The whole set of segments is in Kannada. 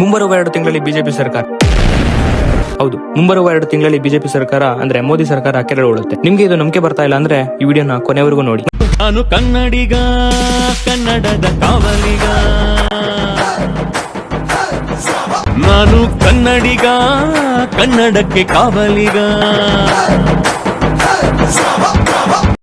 ಮುಂಬರುವ ಎರಡು ತಿಂಗಳಲ್ಲಿ ಬಿಜೆಪಿ ಸರ್ಕಾರ. ಹೌದು, ಮುಂಬರುವ ಎರಡು ತಿಂಗಳಲ್ಲಿ ಬಿಜೆಪಿ ಸರ್ಕಾರ ಅಂದ್ರೆ ಮೋದಿ ಸರ್ಕಾರ ಕೆರಳುತ್ತೆ ನಿಮ್ಗೆ ಇದು ನಂಬಿಕೆ ಬರ್ತಾ ಇಲ್ಲ ಅಂದ್ರೆ ಈ ವಿಡಿಯೋನ ಕೊನೆವರೆಗೂ ನೋಡಿ. ನಾನು ಕನ್ನಡಿಗ, ಕನ್ನಡದ ಕಾವಲಿಗ. ನಾನು ಕನ್ನಡಿಗ, ಕನ್ನಡಕ್ಕೆ ಕಾವಲಿಗ.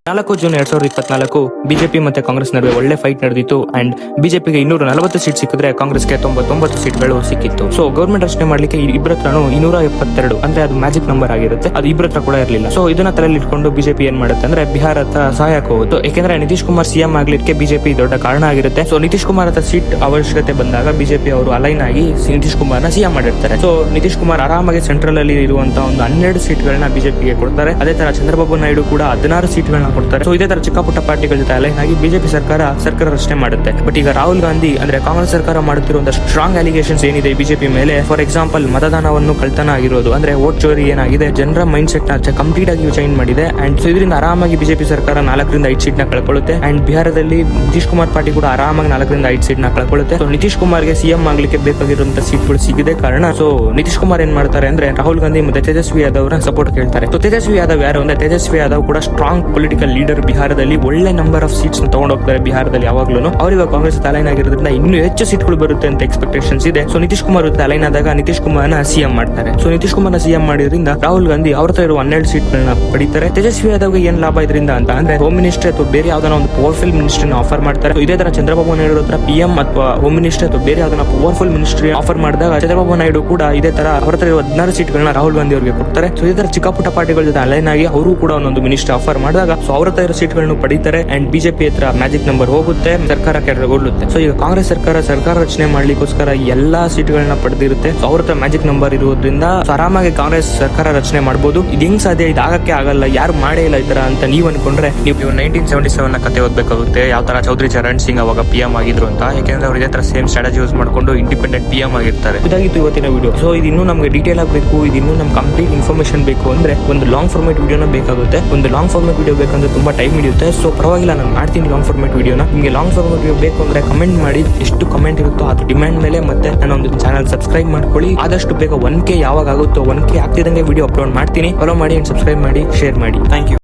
ನಾಲ್ಕು ಜೂನ್ ಎರಡ್ ಸಾವಿರದ ಇಪ್ಪತ್ನಾಲ್ಕು ಬಿಜೆಪಿ ಮತ್ತೆ ಕಾಂಗ್ರೆಸ್ ನಡುವೆ ಒಳ್ಳೆ ಫೈಟ್ ನಡೆದಿತ್ತು ಅಂಡ್ ಬಿಜೆಪಿಗೆ ಇನ್ನೂರ ನಲವತ್ತು ಸೀಟ್ ಸಿಕ್ಕಿದ್ರೆ ಕಾಂಗ್ರೆಸ್ಗೆ ತೊಂಬತ್ತೊಂಬತ್ತು ಸೀಟ್ಗಳು ಸಿಕ್ಕಿತ್ತು. ಸೊ ಗೌರ್ಮೆಂಟ್ ರಚನೆ ಮಾಡ್ಲಿಕ್ಕೆ ಇಬ್ಬರ ಹತ್ರನೂ ಇನ್ನೂರ ಎಪ್ಪತ್ತೆರಡು ಅಂದ್ರೆ ಅದು ಮ್ಯಾಜಿಕ್ ನಂಬರ್ ಆಗಿರುತ್ತೆ. ಅದು ಇಬ್ಬರ ಹತ್ರ ಕೂಡ ಇರಲಿಲ್ಲ. ಸೊ ಇದನ್ನ ತಲೆಯಲ್ಲಿ ಇಟ್ಕೊಂಡು ಬಿಜೆಪಿ ಏನ್ ಮಾಡುತ್ತೆ ಅಂದ್ರೆ ಬಿಹಾರ ಹತ್ರ ಸಹಾಯಕ್ಕೆ ಹೋಗುತ್ತೆ. ಯಾಕೆಂದ್ರೆ ನಿತೀಶ್ ಕುಮಾರ್ ಸಿಎಂ ಆಗ್ಲಿಕ್ಕೆ ಬಿಜೆಪಿ ದೊಡ್ಡ ಕಾರಣ ಆಗಿರುತ್ತೆ. ಸೊ ನಿತೀಶ್ ಕುಮಾರ್ ಹತ್ರ ಸೀಟ್ ಅವಶ್ಯಕತೆ ಬಂದಾಗ ಬಿಜೆಪಿ ಅವರು ಅಲೈನ್ ಆಗಿ ನಿತೀಶ್ ಕುಮಾರ್ನ ಸಿಎಂ ಮಾಡಿರ್ತಾರೆ. ಸೊ ನಿತೀಶ್ ಕುಮಾರ್ ಆರಾಮಾಗಿ ಸೆಂಟ್ರಲ್ ಅಲ್ಲಿ ಇರುವಂತಹ ಒಂದು ಹನ್ನೆರಡು ಸೀಟ್ಗಳನ್ನ ಬಿಜೆಪಿಗೆ ಕೊಡ್ತಾರೆ. ಅದೇ ತರ ಚಂದ್ರಬಾಬು ನಾಯ್ಡು ಕೂಡ ಹದಿನಾರು ಸೀಟ್ಗಳನ್ನ ಕೊಡ್ತಾರೆ. ಸೊ ಇದೇ ತರ ಚಿಕ್ಕ ಪುಟ್ಟ ಪಾರ್ಟಿಗಳ ಜೊತೆ ಅಲೈನ್ ಆಗಿ ಬಿಜೆಪಿ ಸರ್ಕಾರ ಸರ್ಕಾರ ರಚನೆ ಮಾಡುತ್ತೆ. ಬಟ್ ಈಗ ರಾಹುಲ್ ಗಾಂಧಿ ಅಂದ್ರೆ ಕಾಂಗ್ರೆಸ್ ಸರ್ಕಾರ ಮಾಡುತ್ತಿರುವಂತಹ ಸ್ಟ್ರಾಂಗ್ ಅಲಿಗೇಷನ್ಸ್ ಏನಿದೆ ಬಿಜೆಪಿ ಮೇಲೆ? ಫಾರ್ ಎಕ್ಸಾಂಪಲ್ ಮತದಾನವನ್ನು ಕಳ್ತನ ಆಗಿರೋದು. ಅಂದ್ರೆ ವೋಟ್ ಚೋರಿ ಏನಾಗಿದೆ? ಜನರ ಮೈಂಡ್ ಸೆಟ್ನ ಕಂಪ್ಲೀಟ್ ಆಗಿ ಚೇಂಜ್ ಮಾಡಿದೆ. ಅಂಡ್ ಸೊ ಇದರಿಂದ ಆರಾಮಾಗಿ ಬಿಜೆಪಿ ಸರ್ಕಾರ ನಾಲ್ಕರಿಂದ ಐದು ಸೀಟ್ನ ಕಳ್ಕೊಳ್ಳುತ್ತೆ. ಅಂಡ್ ಬಿಹಾರದಲ್ಲಿ ನಿತೀಶ್ ಕುಮಾರ್ ಪಾರ್ಟಿ ಕೂಡ ಆರಾಮಾಗಿ ನಾಲ್ಕರಿಂದ ಐದು ಸೀಟ್ನ ಕಳ್ಕೊಳ್ಳುತ್ತೆ. ಸೊ ನಿತೀಶ್ ಕುಮಾರ್ಗೆ ಸಿಎಂ ಆಗ್ಲಿಕ್ಕೆ ಬೇಕಾಗಿರುವಂತಹ ಸೀಟ್ಗಳು ಸಿಗಿದೆ. ಕಾರಣ ಸೊ ನಿತೀಶ್ ಕುಮಾರ್ ಏನ್ ಮಾಡ್ತಾರೆ ಅಂದ್ರೆ ರಾಹುಲ್ ಗಾಂಧಿ ಮತ್ತೆ ತೇಜಸ್ವಿ ಯಾದವ್ ಸಪೋರ್ಟ್ ಕೇಳ್ತಾರೆ. ಸೊ ತೇಜಸ್ವಿ ಯಾದವ್ ಯಾರು ಅಂದ್ರೆ ತೇಜಸ್ವಿ ಯಾದವ್ ಕೂಡ ಸ್ಟ್ರಾಂಗ್ ಪೊಲಿಟಿಕಲ್ ಲೀಡರ್ ಬಿಹಾರದಲ್ಲಿ ಒಳ್ಳೆ ನಂಬರ್ ಆಫ್ ಸೀಟ್ಸ್ ತಗೊಂಡು ಹೋಗ್ತಾರೆ ಬಿಹಾರದಲ್ಲಿ ಯಾವಾಗ್ಲೂ ಅವರಿಗ ಕಾಂಗ್ರೆಸ್ ಅಲೈನ್ ಆಗಿರೋದ್ರಿಂದ ಇನ್ನೂ ಹೆಚ್ಚು ಸೀಟ್ಗಳು ಬರುತ್ತೆ ಅಂತ ಎಕ್ಸ್ಪೆಕ್ಟೇಷನ್ಸ್ ಇದೆ. ಸೊ ನಿತೀಶ್ ಕುಮಾರ್ ಜೊತೆ ಅಲೈನ್ ಆದಾಗ ನಿತೀಶ್ ಕುಮಾರ್ನ ಸಿಎಂ ಮಾಡ್ತಾರೆ. ಸೊ ನಿತೀಶ್ ಕುಮಾರ್ನ ಸಿಎಂ ಮಾಡಿದ್ರಿಂದ ರಾಹುಲ್ ಗಾಂಧಿ ಅವ್ರ ಹತ್ರ ಇರುವ ಹನ್ನೆರಡು ಸೀಟ್ಗಳನ್ನ ಪಡಿತಾರೆ. ತೇಜಸ್ವಿ ಯಾದವ್ ಏನ್ ಲಾಭ ಇದರಿಂದ ಅಂತ ಅಂದ್ರೆ ಹೋಮ್ ಮಿನಿಸ್ಟರ್ ಅಥವಾ ಬೇರೆ ಯಾವ್ದಾನ ಒಂದು ಪವರ್ಫುಲ್ ಮಿನಿಸ್ಟರ್ ಆಫರ್ ಮಾಡ್ತಾರೆ. ಇದೇ ತರ ಚಂದ್ರಬಾಬು ನಾಯ್ಡು ಹತ್ರ ಪಿಎಂ ಅಥವಾ ಹೋಮ್ ಮಿನಿಸ್ಟರ್ ಅಥವಾ ಬೇರೆ ಯಾವ್ದಾನ ಪವರ್ಫುಲ್ ಮಿನಿಸ್ಟ್ರಿ ಆಫರ್ ಮಾಡಿದಾಗ ಚಂದ್ರಬಾಬು ನಾಯ್ಡು ಕೂಡ ಇದೇ ತರ ಅವ್ರ ಹತ್ರ ಹದಿನಾರು ಸೀಟ್ಗಳನ್ನ ರಾಹುಲ್ ಗಾಂಧಿ ಅವರಿಗೆ ಕೊಡ್ತಾರೆ. ಸೊ ಇದೇ ತರ ಚಿಕ್ಕಪುಟ್ಟ ಪಾರ್ಟಿಗಳ ಜೊತೆ ಅಲೈನ್ ಆಗಿ ಅವರು ಕೂಡ ಒಂದೊಂದು ಮಿನಿಸ್ಟರ್ ಆಫರ್ ಮಾಡಿದಾಗ ಸೊ ಅವ್ರ ಹತ್ರ ಇರೋ ಸೀಟ್ಗಳನ್ನು ಪಡೀತಾರೆ ಅಂಡ್ ಬಿಜೆಪಿ ಹತ್ರ ಮ್ಯಾಜಿಕ್ ನಂಬರ್ ಹೋಗುತ್ತೆ, ಸರ್ಕಾರ ಕೆಳಗೊಳ್ಳುತ್ತೆ ಸೊ ಈಗ ಕಾಂಗ್ರೆಸ್ ಸರ್ಕಾರ ಸರ್ಕಾರ ರಚನೆ ಮಾಡ್ಲಿಕ್ಕೋಸ್ಕರ ಎಲ್ಲಾ ಸೀಟ್ಗಳನ್ನ ಪಡೆದಿರುತ್ತೆ. ಸೊ ಅವ್ರ ಮ್ಯಾಜಿಕ್ ನಂಬರ್ ಇರೋದ್ರಿಂದ ಆರಾಮಾಗಿ ಕಾಂಗ್ರೆಸ್ ಸರ್ಕಾರ ರಚನೆ ಮಾಡಬಹುದು ಇದು ಹೆಂಗ್ ಸಾಧ್ಯ? ಇದಾಗಕ್ಕೆ ಆಗಲ್ಲ. ಯಾರು ಮಾಡೇ ಇಲ್ಲ ಈ ಅಂತ ನೀವು ಅನ್ಕೊಂಡ್ರೆ ನೀವು ನೈನ್ಟೀನ್ ಸೆವೆಂಟಿ ಸೆವೆನ್ ಕತೆ ಓದ್ಬೇಕಾಗುತ್ತೆ. ಯಾವ ತರ ಚೌಧರಿ ಚರಣ್ ಸಿಂಗ್ ಅವಾಗ ಪಿ ಎಂ ಆಗಿದ್ರು ಅಂತ. ಯಾಕೆಂದ್ರೆ ಅವ್ರು ಇದೇ ತರ ಸೇಮ್ ಸ್ಟ್ರಾಟಜಿ ಯೂಸ್ ಮಾಡ್ಕೊಂಡು ಇಂಡಿಪೆಂಡೆಂಟ್ ಪಿ ಎಂ ಆಗಿರ್ತಾರೆ. ಇದಾಗಿತ್ತು ಇವತ್ತಿನ ವಿಡಿಯೋ ಸೊ ಇದು ಇನ್ನೂ ನಮಗೆ ಡೀಟೇಲ್ ಆಗಬೇಕು. ಇದು ಇನ್ನೂ ನಮ್ಗೆ ಕಂಪ್ಲೀಟ್ ಇನ್ಫಾರ್ಮೇಶನ್ ಬೇಕು ಅಂದ್ರೆ ಒಂದು ಲಾಂಗ್ ಫಾರ್ಮೇಟ್ ವಿಡಿಯೋನ ಬೇಕಾಗುತ್ತೆ. ಒಂದು ಲಾಂಗ್ ಫಾರ್ಮೇಟ್ ವಿಡಿಯೋ ಬೇಕಂದ್ರೆ ತುಂಬಾ ಟೈಮ್ ಹಿಡಿಯುತ್ತೆ. ಸೊ ಪರವಾಗಿಲ್ಲ, ನಾನು ಮಾಡ್ತೀನಿ ಲಾಂಗ್ ಫಾರ್ಮೇಟ್ ವಿಡಿಯೋನ ನಿಮಗೆ ಲಾಂಗ್ ಫಾರ್ಮೇಟ್ ವಿಡಿಯೋ ಬೇಕು ಅಂದ್ರೆ ಕಮೆಂಟ್ ಮಾಡಿ. ಎಷ್ಟು ಕಮೆಂಟ್ ಇರುತ್ತೋ ಅದು ಡಿಮ್ಯಾಂಡ್ ಮೇಲೆ ಮತ್ತೆ ನನ್ನ ಒಂದು ಚಾನಲ್ ಸಬ್ಸ್ಕ್ರೈಬ್ ಮಾಡ್ಕೊಳ್ಳಿ. ಆದಷ್ಟು ಬೇಗ ಒನ್ ಕೆ ಯಾವಾಗ ಆಗುತ್ತೋ ಒನ್ ಕೆ ಆಗ್ತಿದ್ದಂಗೆ ವಿಡಿಯೋ ಅಪ್ಲೋಡ್ ಮಾಡ್ತೀನಿ. ಫಾಲೋ ಮಾಡಿ ಅಂಡ್ ಸಬ್ಸ್ಕ್ರೈಬ್ ಮಾಡಿ ಶೇರ್ ಮಾಡಿ. Thank you